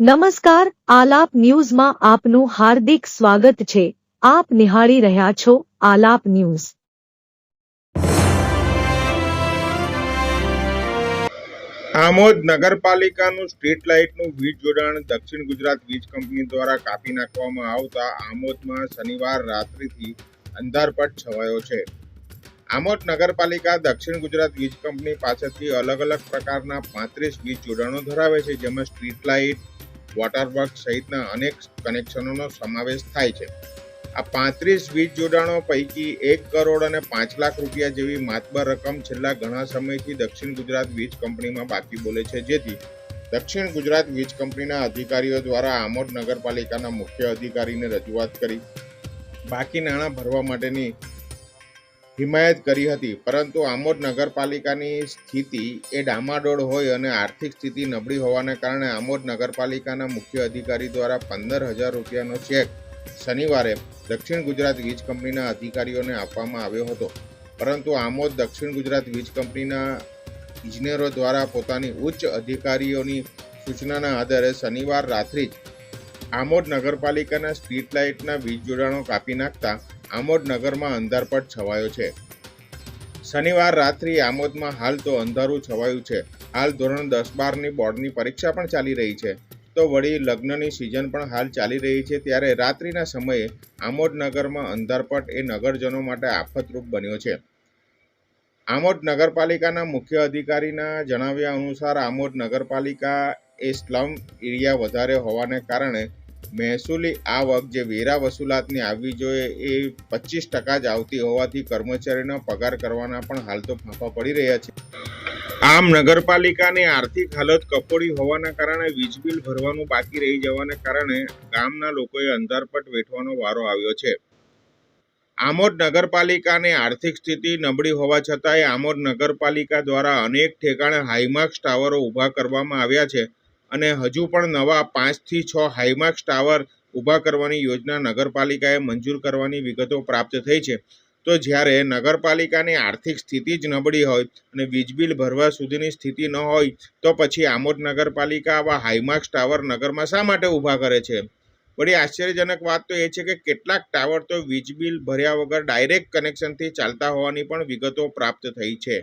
નમસ્કાર, આલાપ ન્યૂઝમાં આપનું હાર્દિક સ્વાગત છે. આપ નિહાળી રહ્યા છો આલાપ ન્યૂઝ. આમોદ નગરપાલિકાનું સ્ટ્રીટ લાઇટનું વીજ જોડાણ દક્ષિણ ગુજરાત વીજ કંપની દ્વારા કાપી નાખવામાં આવતા આમોદમાં શનિવાર રાત્રિથી અંધારપટ છવાયો છે. આમોદ નગરપાલિકા દક્ષિણ ગુજરાત વીજ કંપની પાસેથી અલગ અલગ પ્રકારના પાંત્રીસ વીજ જોડાણો ધરાવે છે, જેમાં સ્ટ્રીટ લાઇટ વોટર વર્ક સહિતના અનેક કનેક્શનોનો સમાવેશ થાય છે. આ પાંત્રીસ વીજ જોડાણો પૈકી એક કરોડ અને પાંચ લાખ રૂપિયા જેવી માતબર રકમ છેલ્લા ઘણા સમયથી દક્ષિણ ગુજરાત વીજ કંપનીમાં બાકી બોલે છે. જેથી દક્ષિણ ગુજરાત વીજ કંપનીના અધિકારીઓ દ્વારા આમોદ નગરપાલિકાના મુખ્ય અધિકારીને રજૂઆત કરી. બાકી નાણાં ભરવા માટેની હિમાયત કરી હતી, પરંતુ આમોદ નગરપાલિકાની સ્થિતિ એ ડામાડોળ હોય અને આર્થિક સ્થિતિ નબળી હોવાને કારણે આમોદ નગરપાલિકાના મુખ્ય અધિકારી દ્વારા પંદર હજાર રૂપિયાનો ચેક શનિવારે દક્ષિણ ગુજરાત વીજ કંપનીના અધિકારીઓને આપવામાં આવ્યો હતો. પરંતુ આમોદ દક્ષિણ ગુજરાત વીજ કંપનીના ઇજનેરો દ્વારા પોતાની ઉચ્ચ અધિકારીઓની સૂચનાના આધારે શનિવાર રાત્રિ જ આમોદ નગરપાલિકાના સ્ટ્રીટ લાઇટના વીજ જોડાણો કાપી નાખતા આમોદ નગરમાં અંધારપટ છવાયો છે. શનિવાર રાત્રિ આમોદમાં હાલ તો અંધારું છવાયું છે. હાલ ધોરણ દસ બારની બોર્ડની પરીક્ષા પણ ચાલી રહી છે. તો વળી લગ્નની સિઝન પણ હાલ ચાલી રહી છે ત્યારે રાત્રિના સમયે આમોદ નગરમાં અંધારપટ એ નગરજનો માટે આફતરૂપ બન્યો છે. આમોદ નગરપાલિકાના મુખ્ય અધિકારીના જણાવ્યા અનુસાર આમોદ નગરપાલિકા એ સ્લમ એરિયા વધારે હોવાને કારણે મહેસૂલી આવક જે વેરા વસૂલાતની આવવી જોઈએ એ પચીસ ટકા જ આવતી હોવાથી કર્મચારીનો પગાર કરવાના પણ હાલ તો ફાંફા પડી રહ્યા છે. આમ નગરપાલિકાની આર્થિક હાલત કફોડી હોવાના કારણે વીજ બિલ ભરવાનું બાકી રહી જવાને કારણે ગામના લોકોએ અંધારપટ વેઠવાનો વારો આવ્યો છે. આમોદ નગરપાલિકાની આર્થિક સ્થિતિ નબળી હોવા છતાંય આમોદ નગરપાલિકા દ્વારા અનેક ઠેકાણે હાઈમાર્ક્સ ટાવરો ઊભા કરવામાં આવ્યા છે. અને હજુ પણ નવા પાંચથી છ હાઈમાર્ક્સ ટાવર ઊભા કરવાની યોજના નગરપાલિકાએ મંજૂર કરવાની વિગતો પ્રાપ્ત થઈ છે. તો જ્યારે નગરપાલિકાની આર્થિક સ્થિતિ જ નબળી હોય અને વીજ બિલ ભરવા સુધીની સ્થિતિ ન હોય, તો પછી આમોદ નગરપાલિકા આવા હાઈમાર્ક્સ ટાવર નગરમાં શા માટે ઊભા કરે છે? વળી આશ્ચર્યજનક વાત તો એ છે કે કેટલાક ટાવર તો વીજ બિલ ભર્યા વગર ડાયરેક્ટ કનેક્શનથી ચાલતા હોવાની પણ વિગતો પ્રાપ્ત થઈ છે.